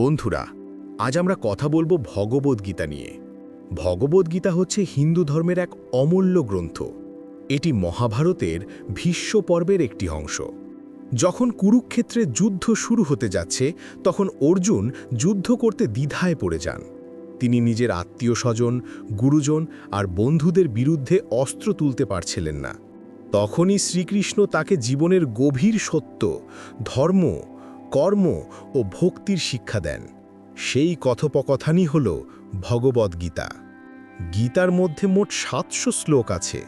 বন্ধুরা, আজ আমরা কথা বলব ভগবদ্গীতা নিয়ে। ভগবদ্গীতা হচ্ছে হিন্দু ধর্মের এক অমূল্য গ্রন্থ। এটি মহাভারতের ভীষ্ম পর্বের একটি অংশ। যখন কুরুক্ষেত্রে যুদ্ধ শুরু হতে যাচ্ছে, তখন অর্জুন যুদ্ধ করতে দ্বিধায় পড়ে যান। তিনি নিজের আত্মীয় স্বজন, গুরুজন আর বন্ধুদের বিরুদ্ধে অস্ত্র তুলতে পারছিলেন না। তখনই শ্রীকৃষ্ণ তাকে জীবনের গভীর সত্য, ধর্ম কর্ম ও ভক্তির শিক্ষা দেন। সেই কথোপকথানই হল ভগবদ্গীতা গীতার মধ্যে মোট সাতশো শ্লোক আছে।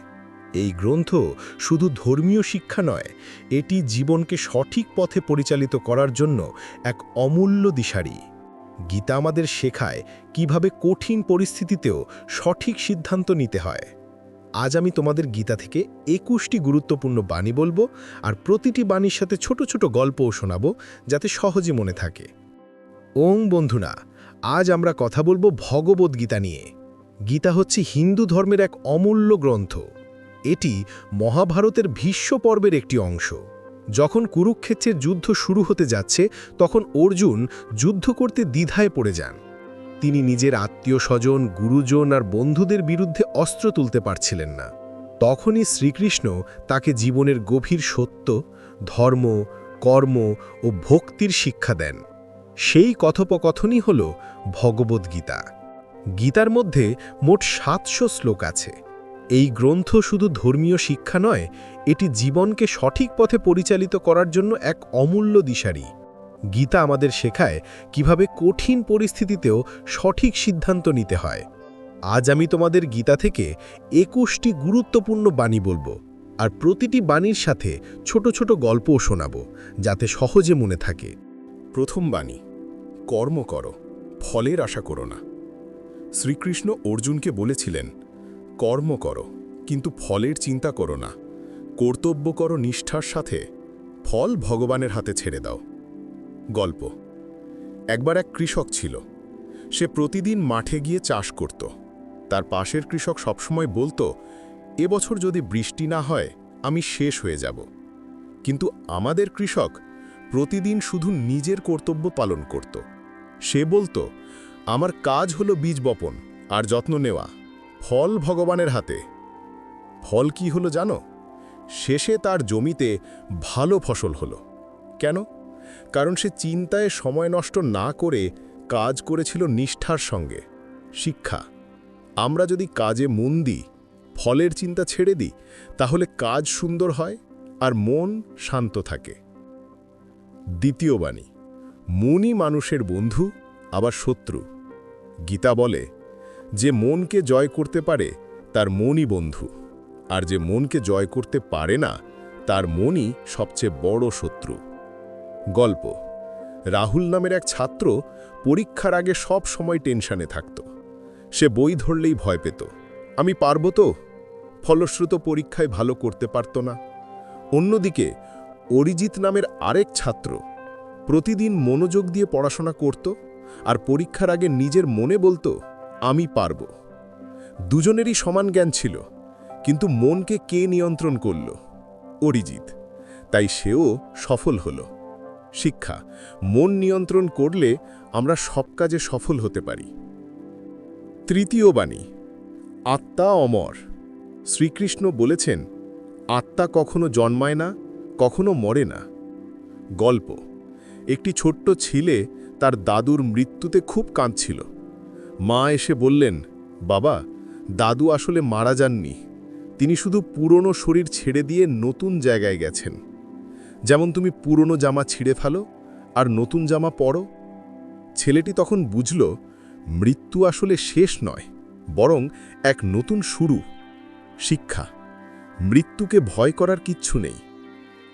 এই গ্রন্থ শুধু ধর্মীয় শিক্ষা নয়, এটি জীবনকে সঠিক পথে পরিচালিত করার জন্য এক অমূল্য দিশারি। গীতা আমাদের শেখায় কীভাবে কঠিন পরিস্থিতিতেও সঠিক সিদ্ধান্ত নিতে হয়। আজ আমি তোমাদের গীতা থেকে একুশটি গুরুত্বপূর্ণ বাণী বলব আর প্রতিটি বাণীর সাথে ছোট ছোট গল্পও শোনাবো যাতে সহজে মনে থাকে। ওং বন্ধুরা আজ আমরা কথা বলব ভগবদ্গীতা নিয়ে। গীতা হচ্ছে হিন্দু ধর্মের এক অমূল্য গ্রন্থ। এটি মহাভারতের ভীষ্ম পর্বের একটি অংশ। যখন কুরুক্ষেত্রের যুদ্ধ শুরু হতে যাচ্ছে, তখন অর্জুন যুদ্ধ করতে দ্বিধায় পড়ে যান। তিনি নিজের আত্মীয় স্বজন গুরুজন আর বন্ধুদের বিরুদ্ধে অস্ত্র তুলতে পারছিলেন না। তখনই শ্রীকৃষ্ণ তাকে জীবনের গভীর সত্য, ধর্ম, কর্ম ও ভক্তির শিক্ষা দেন। সেই কথোপকথনই হল ভগবদ্গীতা গীতার মধ্যে মোট সাতশো শ্লোক আছে। এই গ্রন্থ শুধু ধর্মীয় শিক্ষা নয়, এটি জীবনকে সঠিক পথে পরিচালিত করার জন্য এক অমূল্য দিশারি। গীতা আমাদের শেখায় কীভাবে কঠিন পরিস্থিতিতেও সঠিক সিদ্ধান্ত নিতে হয়। আজ আমি তোমাদের গীতা থেকে একুশটি গুরুত্বপূর্ণ বাণী বলব আর প্রতিটি বাণীর সাথে ছোট ছোট গল্পও শোনাব, যাতে সহজে মনে থাকে। প্রথম বাণী, কর্ম করো, ফলের আশা করো না। শ্রীকৃষ্ণ অর্জুনকে বলেছিলেন, কর্ম করো, কিন্তু ফলের চিন্তা করো না। কর্তব্য করো নিষ্ঠার সাথে। ফল ভগবানের হাতে ছেড়ে দাও। গল্প। একবার এক কৃষক ছিল। সে প্রতিদিন মাঠে গিয়ে চাষ করত। তার পাশের কৃষক সবসময় বলতো এবছর যদি বৃষ্টি না হয়, আমি শেষ হয়ে যাব। কিন্তু আমাদের কৃষক প্রতিদিন শুধু নিজের কর্তব্য পালন করত। সে বলতো, আমার কাজ হলো বীজ বপন আর যত্ন নেওয়া। ফল ভগবানের হাতে। ফল কি হলো জানো? শেষে তার জমিতে ভালো ফসল হলো। কেন? কারণ সে চিন্তায় সময় নষ্ট না করে কাজ করেছিল নিষ্ঠার সঙ্গে। শিক্ষা, আমরা যদি কাজে মন দিই, ফলের চিন্তা ছেড়ে দিই, তাহলে কাজ সুন্দর হয় আর মন শান্ত থাকে। দ্বিতীয় বাণী মনই মানুষের বন্ধু, আবার শত্রু। গীতা বলে, যে মনকে জয় করতে পারে, তার মনই বন্ধু। আর যে মনকে জয় করতে পারে না, তার মনই সবচেয়ে বড় শত্রু। গল্প। রাহুল নামের এক ছাত্র পরীক্ষার আগে সব সময় টেনশনে থাকত। সে বই ধরলেই ভয় পেত। আমি পারব তো? ফলশ্রুত পরীক্ষায় ভালো করতে পারত না। অন্যদিকে, অরিজিৎ নামের আরেক ছাত্র প্রতিদিন মনোযোগ দিয়ে পড়াশোনা করত আর পরীক্ষার আগে নিজের মনে বলতো, আমি পারব। দুজনেরই সমান জ্ঞান ছিল, কিন্তু মনকে কে নিয়ন্ত্রণ করল? অরিজিৎ। তাই সেও সফল হল। শিক্ষা, মন নিয়ন্ত্রণ করলে আমরা সব কাজে সফল হতে পারি। তৃতীয় বাণী, আত্মা অমর। শ্রীকৃষ্ণ বলেছেন, আত্মা কখনো জন্মায় না, কখনো মরে না। গল্প, একটি ছোট্ট ছেলে তার দাদুর মৃত্যুতে খুব কাঁদছিল। মা এসে বললেন, বাবা, দাদু আসলে মারা যাননি। তিনি শুধু পুরনো শরীর ছেড়ে দিয়ে নতুন জায়গায় গেছেন। যেমন তুমি পুরনো জামা ছিঁড়ে ফেলো আর নতুন জামা পরো। ছেলেটি তখন বুঝল, মৃত্যু আসলে শেষ নয়, বরং এক নতুন শুরু, শিক্ষা। মৃত্যুকে ভয় করার কিচ্ছু নেই,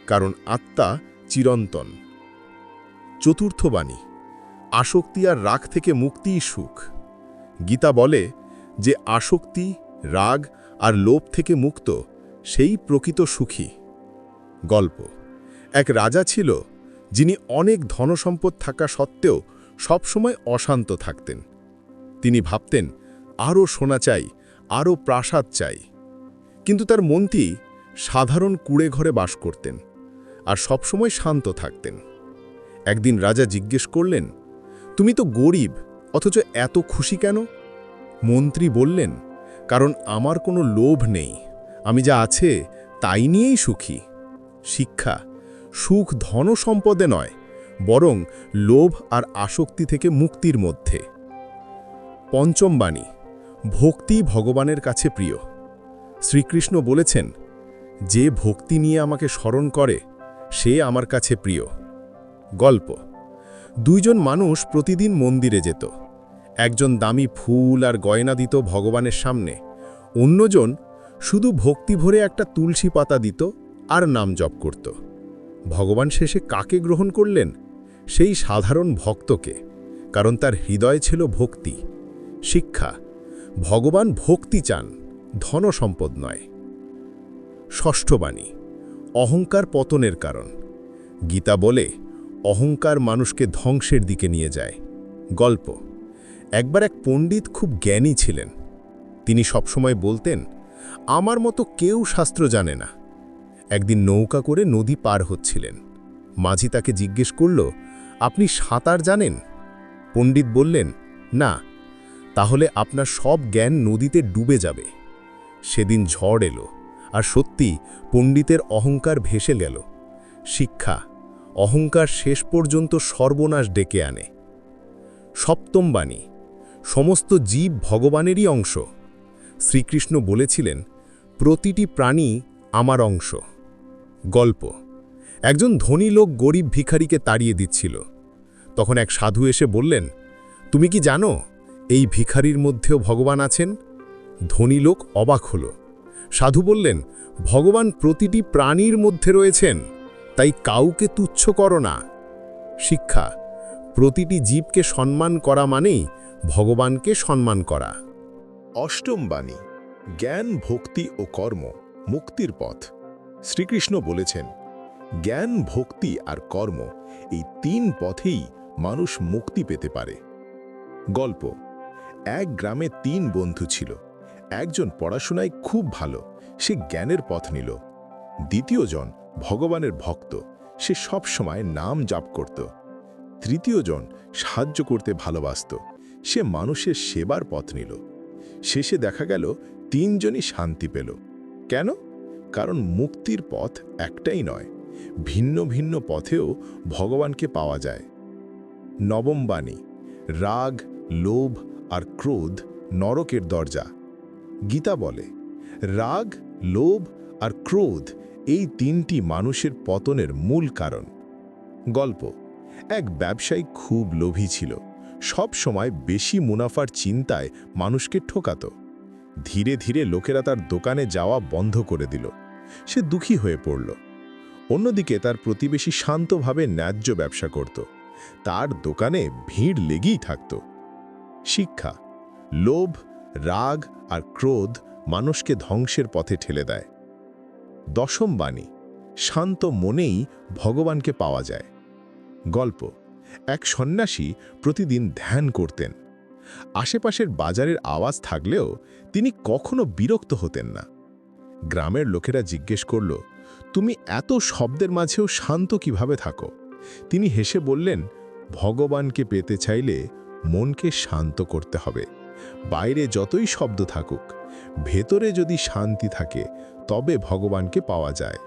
কারণ আত্মা চিরন্তন। চতুর্থ বাণী, আসক্তি আর রাগ থেকে মুক্তিই সুখ। গীতা বলে যে আসক্তি, রাগ আর লোভ থেকে মুক্ত, সেই প্রকৃত সুখী। গল্প। এক রাজা ছিল, যিনি অনেক ধনসম্পদ থাকা সত্ত্বেও সবসময় অশান্ত থাকতেন। তিনি ভাবতেন, আরও সোনা চাই, আরও প্রাসাদ চাই। কিন্তু তার মন্ত্রী সাধারণ কুড়ে ঘরে বাস করতেন আর সবসময় শান্ত থাকতেন। একদিন রাজা জিজ্ঞেস করলেন, তুমি তো গরিব, অথচ এত খুশি কেন? মন্ত্রী বললেন, কারণ আমার কোনো লোভ নেই, আমি যা আছে তাই নিয়েই সুখী। শিক্ষা সুখ ধন সম্পদে নয়, বরং লোভ আর আসক্তি থেকে মুক্তির মধ্যে। পঞ্চম বাণী, ভক্তি ভগবানের কাছে প্রিয়। শ্রীকৃষ্ণ বলেছেন, যে ভক্তি নিয়ে আমাকে স্মরণ করে, সে আমার কাছে প্রিয়। গল্প, দুইজন মানুষ প্রতিদিন মন্দিরে যেত। একজন দামি ফুল আর গয়না দিত ভগবানের সামনে, অন্যজন শুধু ভক্তি ভরে একটা তুলসী পাতা দিত আর নাম জপ করত। ভগবান শেষে কাকে গ্রহণ করলেন? সেই সাধারণ ভক্তকে, কারণ তার হৃদয় ছিল ভক্তি। শিক্ষা, ভগবান ভক্তি চান ধন সম্পদ নয়। ষষ্ঠ বাণী, অহংকার পতনের কারণ। গীতা বলে, অহংকার মানুষকে ধ্বংসের দিকে নিয়ে যায়। গল্প, একবার এক পণ্ডিত খুব জ্ঞানী ছিলেন। তিনি সবসময় বলতেন, আমার মতো কেউ শাস্ত্র জানে না। একদিন নৌকা করে নদী পার হচ্ছিলেন। মাঝি তাকে জিজ্ঞেস করল, আপনি সাঁতার জানেন? পণ্ডিত বললেন, না, তাহলে আপনার সব জ্ঞান নদীতে ডুবে যাবে। সেদিন ঝড় এলো, আর সত্যি পণ্ডিতের অহংকার ভেসে গেল। শিক্ষা, অহংকার শেষ পর্যন্ত সর্বনাশ ডেকে আনে। সপ্তম বাণী, সমস্ত জীব ভগবানেরই অংশ। শ্রীকৃষ্ণ বলেছিলেন, প্রতিটি প্রাণী আমার অংশ। গল্প। একজন ধনী লোক গরিব ভিখারিকে তাড়িয়ে দিচ্ছিল। তখন এক সাধু এসে বললেন, তুমি কি জানো, এই ভিখারির মধ্যেও ভগবান আছেন? ধনী লোক অবাক হল। সাধু বললেন, ভগবান প্রতিটি প্রাণীর মধ্যে রয়েছেন, তাই কাউকে তুচ্ছ করো না। শিক্ষা, প্রতিটি জীবকে সম্মান করা মানেই ভগবানকে সম্মান করা। অষ্টম বাণী, জ্ঞান, ভক্তি ও কর্ম, মুক্তির পথ। শ্রীকৃষ্ণ বলেছেন, জ্ঞান, ভক্তি আর কর্ম এই তিন পথেই মানুষ মুক্তি পেতে পারে। গল্প, এক গ্রামে তিন বন্ধু ছিল। একজন পড়াশোনায় খুব ভালো, সে জ্ঞানের পথ নিল। দ্বিতীয়জন ভগবানের ভক্ত, সে সব সময় নাম জাপ করত। তৃতীয়জন সাহায্য করতে ভালোবাসত, সে মানুষের সেবার পথ নিল। শেষে দেখা গেল, তিনজনই শান্তি পেল। কেন? কারণ মুক্তির পথ একটাই নয়, ভিন্ন ভিন্ন পথেও ভগবানকে পাওয়া যায়। নবম বাণী, রাগ, লোভ আর ক্রোধ নরকের দরজা। গীতা বলে, রাগ, লোভ আর ক্রোধ এই তিনটি মানুষের পতনের মূল কারণ। গল্প, এক ব্যবসায়ী খুব লোভী ছিল সব সময় বেশি মুনাফার চিন্তায় মানুষকে ঠোকাত। ধীরে ধীরে লোকেরা তার দোকানে যাওয়া বন্ধ করে দিল। সে দুঃখী হয়ে পড়ল। অন্যদিকে তার প্রতিবেশী শান্তভাবে ন্যায্য ব্যবসা করত। তার দোকানে ভিড় লেগেই থাকত। শিক্ষা, লোভ, রাগ আর ক্রোধ মানুষকে ধ্বংসের পথে ঠেলে দেয়। দশম বাণী, শান্ত মনেই ভগবানকে পাওয়া যায়। গল্প, এক সন্ন্যাসী প্রতিদিন ধ্যান করতেন। আশেপাশের বাজারের আওয়াজ থাকলেও তিনি কখনো বিরক্ত হতেন না। গ্রামের লোকেরা জিজ্ঞেস করল, তুমি এত শব্দের মাঝেও শান্ত কীভাবে থাকো? তিনি হেসে বললেন, ভগবানকে পেতে চাইলে মনকে শান্ত করতে হবে। বাইরে যতই শব্দ থাকুক, ভেতরে যদি শান্তি থাকে, তবে ভগবানকে পাওয়া যায়।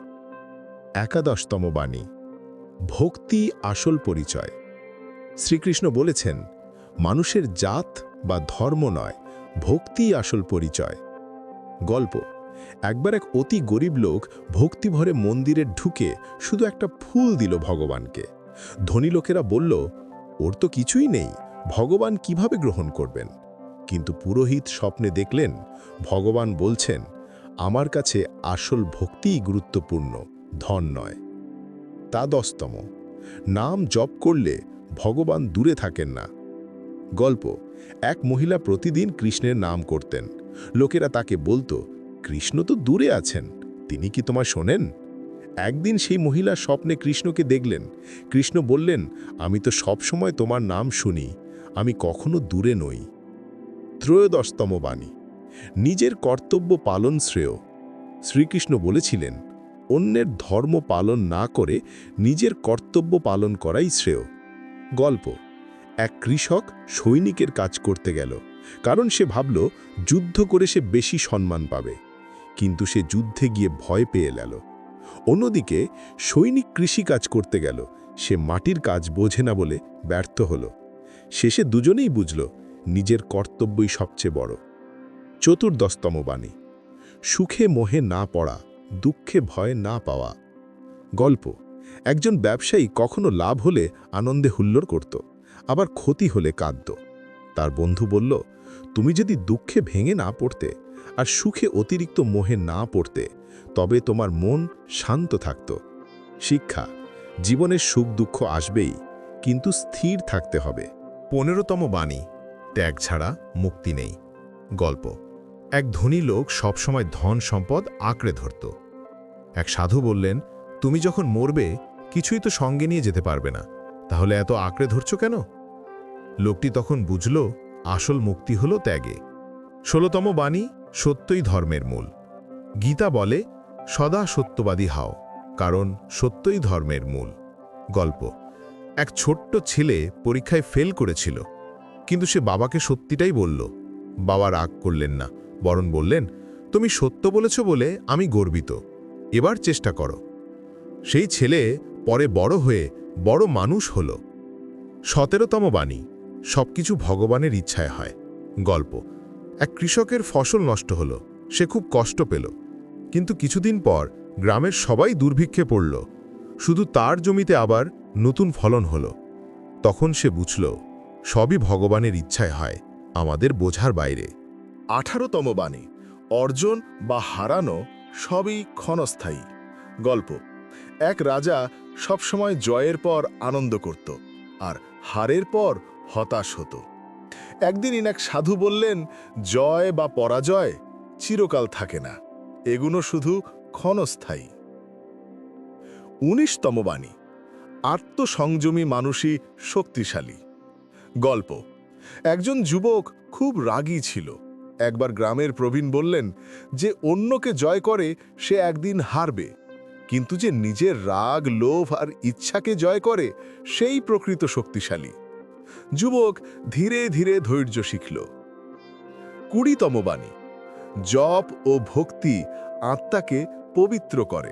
একাদশতম বাণী, ভক্তি আসল পরিচয়। শ্রীকৃষ্ণ বলেছেন মানুষের জাত বা ধর্ম নয়, ভক্তি আসল পরিচয়। গল্প, একবার এক অতি গরিব লোক ভক্তিভরে মন্দিরে ঢুকে শুধু একটা ফুল দিল ভগবানকে। ধনী লোকেরা বলল, ওর তো কিছুই নেই, ভগবান কীভাবে গ্রহণ করবেন? কিন্তু পুরোহিত স্বপ্নে দেখলেন, ভগবান বলছেন, আমার কাছে আসল ভক্তিই গুরুত্বপূর্ণ, ধন নয়। তা দস্তম নাম জপ করলে ভগবান দূরে থাকেন না গল্প। এক মহিলা প্রতিদিন কৃষ্ণের নাম করতেন। লোকেরা তাকে বলতো, কৃষ্ণ তো দূরে আছেন, তিনি কি তোমায় শোনেন? একদিন সেই মহিলা স্বপ্নে কৃষ্ণকে দেখলেন। কৃষ্ণ বললেন, আমি তো সবসময় তোমার নাম শুনি, আমি কখনো দূরে নই। ত্রয়োদশতম বাণী। নিজের কর্তব্য পালন শ্রেয়। শ্রীকৃষ্ণ বলেছিলেন, অন্যের ধর্ম পালন না করে নিজের কর্তব্য পালন করাই শ্রেয়। গল্প। এক কৃষক সৈনিকের কাজ করতে গেল। কারণ সে ভাবল, যুদ্ধ করে সে বেশি সম্মান পাবে। কিন্তু সে যুদ্ধে গিয়ে ভয় পেয়ে গেল। অন্যদিকে, সৈনিক কৃষি কাজ করতে গেল। সে মাটির কাজ বোঝে না বলে ব্যর্থ হল। শেষে দুজনেই বুঝল, নিজের কর্তব্যই সবচেয়ে বড়। চতুর্দশতম বাণী, সুখে মোহে না পড়া, দুঃখে ভয় না পাওয়া। গল্প, একজন ব্যবসায়ী কখনো লাভ হলে আনন্দে হুল্লোড় করত। আবার ক্ষতি হলে কাঁদত। তার বন্ধু বলল, তুমি যদি দুঃখে ভেঙে না পড়তে আর সুখে অতিরিক্ত মোহে না পড়তে, তবে তোমার মন শান্ত থাকত। শিক্ষা জীবনের সুখ দুঃখ আসবেই, কিন্তু স্থির থাকতে হবে। পনেরোতম বাণী, ত্যাগ ছাড়া মুক্তি নেই। গল্প, এক ধনী লোক সবসময় ধন সম্পদ আঁকড়ে ধরত। এক সাধু বললেন, তুমি যখন মরবে, কিছুই তো সঙ্গে নিয়ে যেতে পারবে না। তাহলে এত আঁকড়ে ধরছ কেন? লোকটি তখন বুঝল, আসল মুক্তি হল ত্যাগে। ষোলতম বাণী সত্যই ধর্মের মূল। গীতা বলে, সদা সত্যবাদী হাও, কারণ সত্যই ধর্মের মূল। গল্প। এক ছোট্ট ছেলে পরীক্ষায় ফেল করেছিল, কিন্তু সে বাবাকে সত্যিটাই বলল। বাবা রাগ করলেন না, বরণ বললেন, তুমি সত্য বলেছ বলে আমি গর্বিত, এবার চেষ্টা করো। সেই ছেলে পরে বড় হয়ে বড় মানুষ হল। সতেরোতম বাণী, সবকিছু ভগবানের ইচ্ছায় হয়। গল্প, এক কৃষকের ফসল নষ্ট হল, সে খুব কষ্ট পেল। কিন্তু কিছুদিন পর গ্রামের সবাই দুর্ভিক্ষে পড়ল। শুধু তার জমিতে আবার নতুন ফলন হল। তখন সে বুঝল, সবই ভগবানের ইচ্ছায় হয়, আমাদের বোঝার বাইরে। আঠারোতম বাণী, অর্জন বা হারানো সবই ক্ষণস্থায়ী। গল্প এক রাজা সবসময় জয়ের পর আনন্দ করত আর হারের পর হতাশ হতো। একদিন ইন এক সাধু বললেন, জয় বা পরাজয় চিরকাল থাকে না এগুলো শুধু ক্ষণস্থায়ী। উনিশতম বাণী, আত্মসংযমী মানুষই শক্তিশালী। গল্প, একজন যুবক খুব রাগী ছিল। একবার গ্রামের প্রবীণ বললেন যে, অন্যকে জয় করে সে একদিন হারবে। কিন্তু যে নিজের রাগ, লোভ আর ইচ্ছাকে জয় করে, সেই প্রকৃত শক্তিশালী। যুবক ধীরে ধীরে ধৈর্য শিখল। কুড়িতম বাণী, জপ ও ভক্তি আত্মাকে পবিত্র করে।